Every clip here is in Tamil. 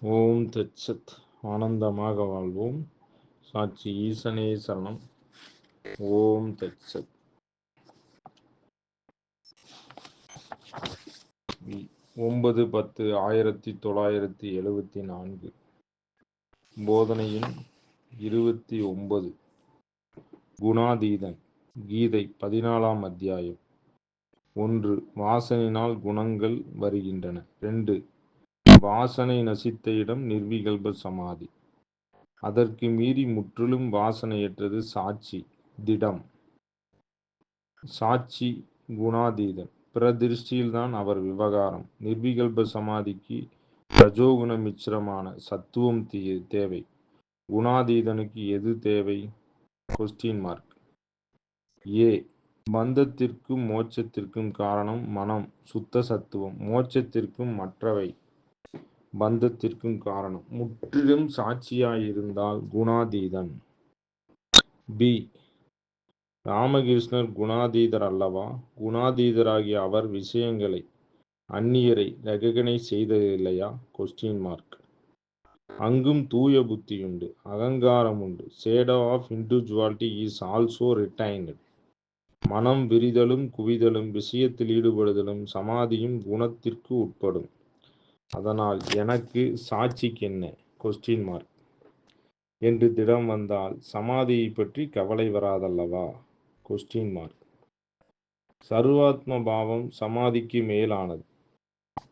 ஓம் தச்சத் ஆனந்தமாக வாழ்வோம். சாட்சி ஈசனே சரணம். ஓம் தச்சத் ஒன்பது பத்து ஆயிரத்தி தொள்ளாயிரத்தி எழுபத்தி நான்கு. போதனையின் இருபத்தி ஒன்பது. குணாதீதன் கீதை பதினாலாம் அத்தியாயம். ஒன்று வாசனினால் குணங்கள் வருகின்றன. ரெண்டு வாசனை நசித்த இடம் நிர்விகல்ப சமாதி. அதற்கு மீறி முற்றிலும் வாசனையற்றது சாட்சி திடம். சாட்சி குணாதீதன். பிற திருஷ்டியில்தான் அவர் விவகாரம். நிர்விகல்ப சமாதிக்கு ரஜோகுண மிச்சிரமான சத்துவம் தேவை. குணாதீதனுக்கு எது தேவை? கொஸ்டின் மார்க் ஏ. பந்தத்திற்கும் மோட்சத்திற்கும் காரணம் மனம் சுத்த சத்துவம். மோட்சத்திற்கும் மற்றவை. பந்தத்திற்கும் காரணம். முற்றிலும் சாட்சியாயிருந்தால் குணாதீதன். பி. ராமகிருஷ்ணர் குணாதீதர் அல்லவா? குணாதீதராகிய அவர் விஷயங்களை அந்நியரை ரெகனைஸ் செய்ததில்லையா? கொஸ்டின் மார்க் அங்கும் தூய புத்தியுண்டு அகங்காரம் உண்டு shadow of individuality is also retained மனம் விரிதலும் குவிதலும் விஷயத்தில் ஈடுபடுதலும் சமாதியும் குணத்திற்கு உட்படும். அதனால் எனக்கு சாட்சிக்கு என்ன? கொஸ்டின் மார்க் என்று திடம் வந்தால் சமாதியை பற்றி கவலை வராதல்லவா? கொஸ்டின் மார்க் சர்வாத்ம பாவம் சமாதிக்கு மேலானது.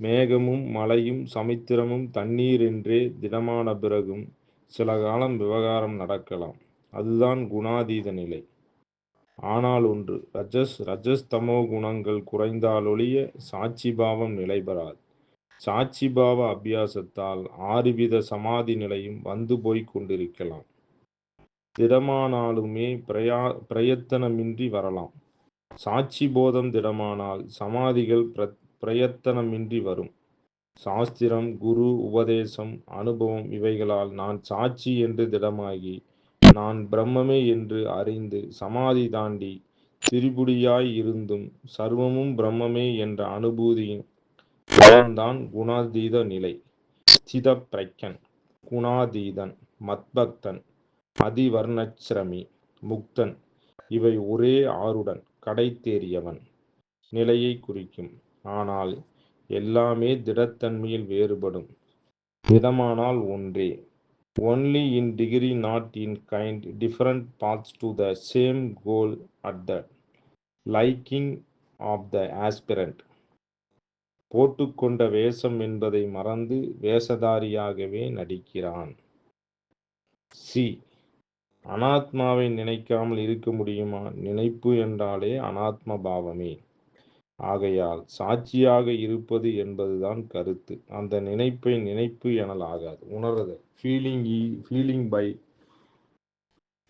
மேகமும் மலையும் சமுத்திரமும் தண்ணீர் என்றே திடமான பிறகும் சில காலம் விவகாரம் நடக்கலாம். அதுதான் குணாதீத நிலை. ஆனால் ஒன்று ரஜஸ் ரஜஸ்தமோ குணங்கள் குறைந்தாலொழிய சாட்சி பாவம் நிலை பெறாது. சாட்சி பாவ அபியாசத்தால் ஆறுவித சமாதி நிலையும் வந்து போய் கொண்டிருக்கலாம். திடமானாலுமே பிரயா பிரயத்தனமின்றி வரலாம். சாட்சி போதம் திடமானால் சமாதிகள் பிர பிரயத்தனமின்றி வரும். சாஸ்திரம் குரு உபதேசம் அனுபவம் இவைகளால் நான் சாட்சி என்று திடமாகி நான் பிரம்மமே என்று அறிந்து சமாதி தாண்டி திரிபுடியாய் இருந்தும் சர்வமும் பிரம்மமே என்ற அனுபூதியின் அவன்தான் குணாதீத நிலை. சித பிரக்கன் குணாதீதன் மத்பக்தன் அதிவர்ணச்சிரமி முக்தன். இவை ஒரே ஆறுடன் கடை தேறியவன் நிலையை குறிக்கும். ஆனால் எல்லாமே திடத்தன்மையில் வேறுபடும். விதமானால் ஒன்றே. Only in degree not in kind different paths to the same goal at the liking of the aspirant போட்டுக்கொண்ட வேஷம் என்பதை மறந்து வேஷதாரியாகவே நடிக்கிறான். சி. அனாத்மாவை நினைக்காமல் இருக்க முடியுமா? நினைப்பு என்றாலே அனாத்ம பாவமே. ஆகையால் சாட்சியாக இருப்பது என்பதுதான் கருத்து. அந்த நினைப்பை நினைப்பு எனல் ஆகாது. உணர்றது. Feeling feeling by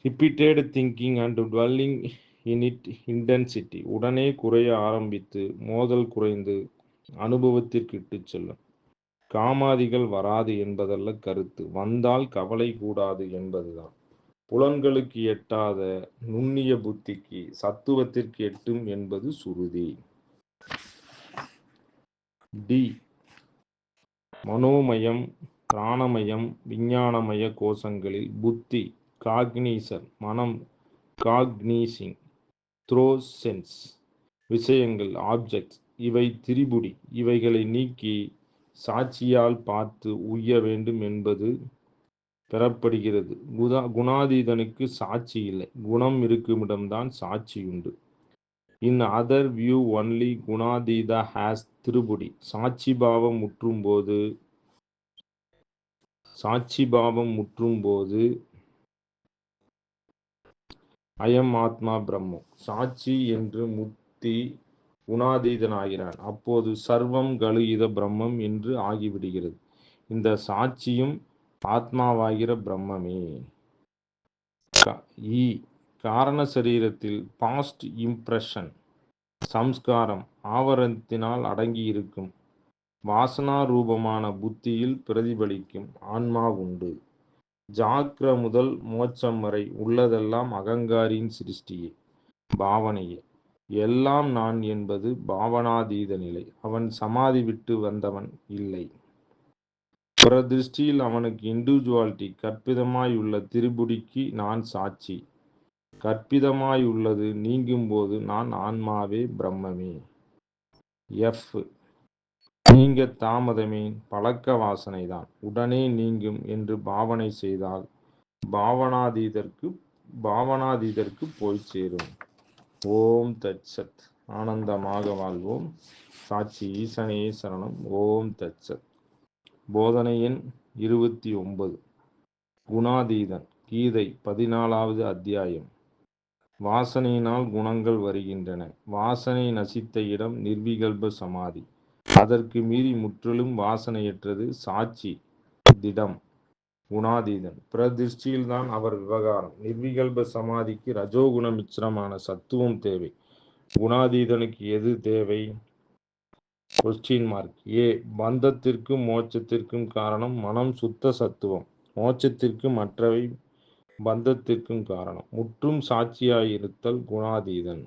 repeated thinking and dwelling in it intensity உடனே குறைய ஆரம்பித்து மோதல் குறைந்து அனுபவத்திற்கு இட்டு செல்லும். காமாதிகள் வராது என்பதல்ல கருத்து. வந்தால் கவலை கூடாது என்பதுதான். புலன்களுக்கு எட்டாத நுண்ணிய புத்திக்கு சத்துவத்திற்கு எட்டும் என்பது சுருதி. டி. மனோமயம் பிராணமயம் விஞ்ஞானமய கோஷங்களில் புத்தி காக்னீசர் மனம் காக்னீசிங் த்ரோ சென்ஸ் விஷயங்கள் ஆப்ஜெக்ட்ஸ் இவை திரிபுடி. இவைகளை நீக்கி சாட்சியால் பார்த்து உய்ய வேண்டும் என்பது பெறப்படுகிறது. குதா குணாதீதனுக்கு சாட்சி இல்லை. குணம் இருக்குமிடம்தான் சாட்சி உண்டு இன் அதர் வியூ ஒன்லி குணாதீத ஹேஸ் திருபுடி. சாட்சி பாவம் முற்றும் போது சாட்சி பாவம் முற்றும் போது அயம் ஆத்மா பிரம்மம். சாட்சி என்று முத்தி குணாதீதனாகிறான் அப்போது சர்வம் கழுகித பிரம்மம் என்று ஆகிவிடுகிறது. இந்த சாட்சியும் ஆத்மாவாகிற பிரம்மமே. இ காரண சரீரத்தில் பாஸ்ட் இம்ப்ரெஷன் சம்ஸ்காரம் ஆவரணத்தினால் அடங்கி இருக்கும் வாசனா ரூபமான புத்தியில் பிரதிபலிக்கும் ஆன்மா உண்டு. ஜாக்கிர முதல் மோட்சம் வரை உள்ளதெல்லாம் அகங்காரியின் சிருஷ்டியே பாவனையே. எல்லாம் நான் என்பது பாவனாதீத நிலை. அவன் சமாதி விட்டு வந்தவன் இல்லை. பிற திருஷ்டியில் அவனுக்கு இண்டிவிஜுவாலிட்டி கற்பிதமாயுள்ள திருபுடிக்கு நான் சாட்சி. கற்பிதமாய் உள்ளது நீங்கும்போது நான் ஆன்மாவே பிரம்மமே. எஃப் நீங்க தாமதமே பழக்க வாசனைதான். உடனே நீங்கும் என்று பாவனை செய்தால் பாவனாதீதற்கு பாவனாதீதற்கு போய் சேரும். ஓம் தட்சத் ஆனந்தமாக வாழ்வோம். சாட்சி ஈசனே சரணம். ஓம் தட்சத் போதனை எண் இருபத்தி ஒன்பது. குணாதீதன். கீதை பதினாலாவது அத்தியாயம். வாசனையினால் குணங்கள் வருகின்றன. வாசனை நசித்த இடம் நிர்விகல்ப சமாதி. அதற்கு மீறி முற்றிலும் வாசனையற்றது சாட்சி திடம். குணாதீதன். பிரதிஷ்டியில்தான் அவர் விவகாரம். நிர்விகல்ப சமாதிக்கு ரஜோகுண மிச்சிரமான சத்துவம் தேவை. குணாதீதனுக்கு எது தேவை? கொஸ்டின் மார்க் ஏ. பந்தத்திற்கும் மோட்சத்திற்கும் காரணம் மனம் சுத்த சத்துவம். மோட்சத்திற்கு மற்றவை பந்தத்திற்கும் காரணம். முற்றும் சாட்சியாயிருத்தல் குணாதீதன்.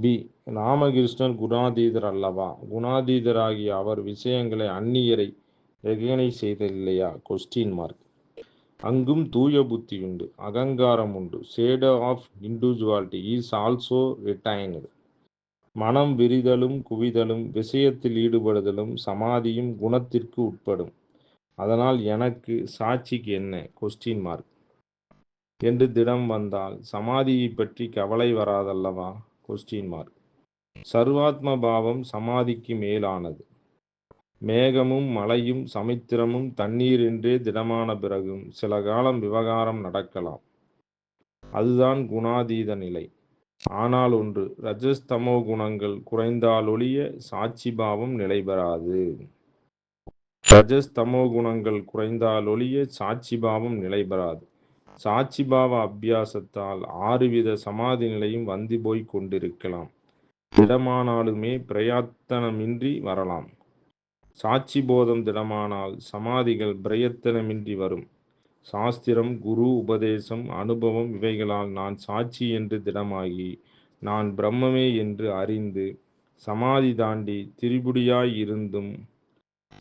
பி. ராமகிருஷ்ணன் குணாதீதர் அல்லவா? குணாதீதராகிய அவர் விஷயங்களை அந்நியரை ரெகனை செய்ததில்லையா? கொஸ்டின் மார்க் அங்கும் தூய புத்தி உண்டு அகங்காரம் உண்டு. Shadow of individuality is also retained மனம் விரிதலும் குவிதலும் விஷயத்தில் ஈடுபடுதலும் சமாதியும் குணத்திற்கு உட்படும். அதனால் எனக்கு சாட்சிக்கு என்ன? கொஸ்டின் மார்க் என்று திடம் வந்தால் சமாதியை பற்றி கவலை வராதல்லவா? கொஸ்டின் மார்க் சர்வாத்ம பாவம் சமாதிக்கு மேலானது. மேகமும் மழையும் சமுத்திரமும் தண்ணீர் என்றே திடமான பிறகும் சில காலம் விவகாரம் நடக்கலாம். அதுதான் குணாதீத நிலை. ஆனால் ஒன்று ரஜஸ்தமோ குணங்கள் குறைந்தாலொழிய சாட்சி பாவம் நிலை பெறாது. ரஜஸ்தமோ குணங்கள் குறைந்தாலொழிய சாட்சி பாவம் நிலை பெறாது. சாட்சி பாவ அபியாசத்தால் ஆறுவித சமாதி நிலையும் வந்து போய் கொண்டிருக்கலாம். திடமானாலுமே பிரயத்தனமின்றி வரலாம். சாட்சி போதம் திடமானால் சமாதிகள் பிரயத்தனமின்றி வரும். சாஸ்திரம் குரு உபதேசம் அனுபவம் இவைகளால் நான் சாட்சி என்று திடமாகி நான் பிரம்மமே என்று அறிந்து சமாதி தாண்டி திரிபுடியாய் இருந்தும்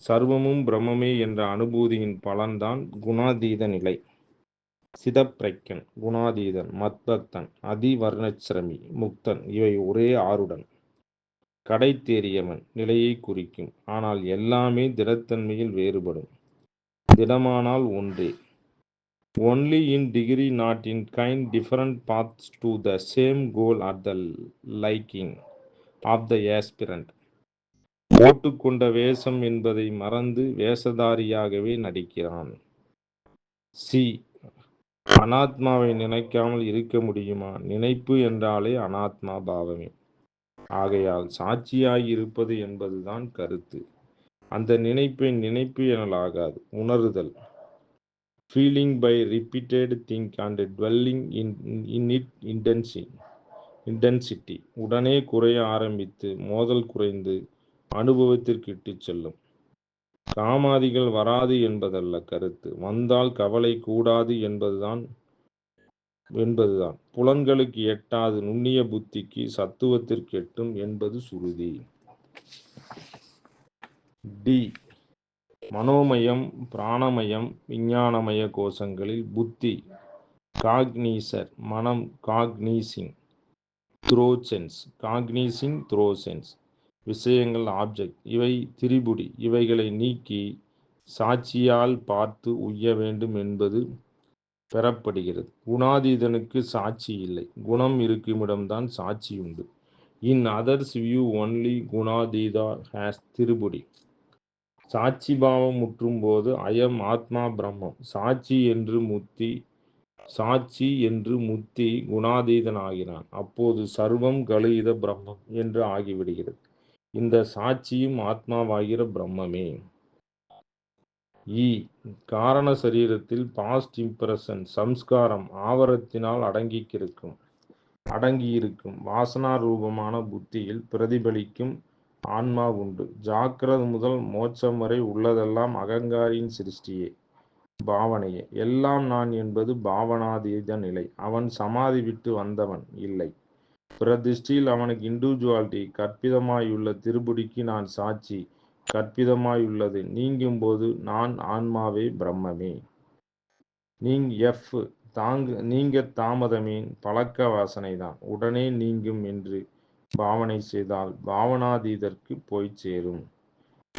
சர்வமும் பிரம்மமே என்ற அனுபூதியின் பலன்தான் குணாதீத நிலை. சிதப்பிரக்கன் குணாதீதன் மத்பக்தன் அதிவர்ணச்சிரமி முக்தன் இவை ஒரே ஆறுடன் கடை தேறியவன் நிலையை குறிக்கும். ஆனால் எல்லாமே திடத்தன்மையில் வேறுபடும். திடமானால் ஒன்றே. Only in degree not in kind different paths to the same goal at the liking of the aspirant போட்டுக்கொண்ட வேஷம் என்பதை மறந்து வேஷதாரியாகவே நடிக்கிறான். சி அனாத்மாவை நினைக்காமல் இருக்க முடியுமா? நினைப்பு என்றாலே அனாத்மா பாவமே. ஆகையால் சாட்சியாய் இருப்பது என்பதுதான் கருத்து. அந்த நினைப்பை நினைப்பு எனலாகாது உணருதல். Feeling by repeated think and dwelling in in it இன்டென்சி intensity உடனே குறைய ஆரம்பித்து மோதல் குறைந்து அனுபவத்திற்கு இட்டு செல்லும். காமாதிகள் வராது என்பதல்ல கருத்து. வந்தால் கவலை கூடாது என்பதுதான் என்பதுதான் புலன்களுக்கு எட்டாது நுண்ணிய புத்திக்கு சத்துவத்திற்கு எட்டும் என்பது சுருதி. டி. மனோமயம் பிராணமயம் விஞ்ஞானமய கோஷங்களில் புத்தி. காக்னீசர் மனம் காக்னீசிங் த்ரோசென்ஸ் காக்னீசிங் த்ரோசென்ஸ். விஷயங்கள் ஆப்ஜெக்ட். இவை திரிபுடி. இவைகளை நீக்கி சாட்சியால் பார்த்து உய்ய வேண்டும் என்பது பெறப்படுகிறது. குணாதீதனுக்கு சாட்சி இல்லை. குணம் இருக்குமிடம்தான் சாட்சி உண்டு. இன் அதர்ஸ் வியூ ஒன்லி குணாதீதா ஹேஸ் திருபுடி. சாட்சி பாவம் முற்றும் போது அயம் ஆத்மா பிரம்மம். சாட்சி என்று முத்தி சாட்சி என்று முத்தி குணாதீதன் ஆகிறான் அப்போது சர்வம் கலித பிரம்மம் என்று ஆகிவிடுகிறது. இந்த சாட்சியும் ஆத்மாவாகிற பிரம்மமே. இ. காரண சரீரத்தில் பாஸ்ட் இம்ப்ரெஷன் சம்ஸ்காரம் ஆவரத்தினால் அடங்கிக்கிருக்கும் அடங்கியிருக்கும். வாசனா ரூபமான புத்தியில் பிரதிபலிக்கும் ஆன்மா உண்டு. ஜாக்கிரத முதல் மோட்சம் வரை உள்ளதெல்லாம் அகங்காரியின் சிருஷ்டியே பாவனையே. எல்லாம் நான் என்பது பாவனாதீத நிலை. அவன் சமாதி விட்டு வந்தவன் இல்லை. பிரதிஷ்டியில் அவனுக்கு இண்டிவிஜுவாலிட்டி கற்பிதமாயுள்ள திருப்புடிக்கு நான் சாட்சி. கற்பிதமாயுள்ளது. நீங்கும்போது நான் ஆன்மாவே பிரம்மமே. நீங் எஃப் தாங்கு நீங்க தாமதமேன் பழக்க வாசனைதான். உடனே நீங்கும் என்று பாவனை செய்தால் பாவனாதீதற்கு போய் சேரும்.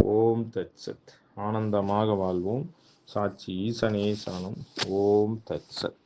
ஓம் தட்சத் ஆனந்தமாக வாழ்வோம். சாட்சி ஈசனே சரணம் ஓம் தட்சத்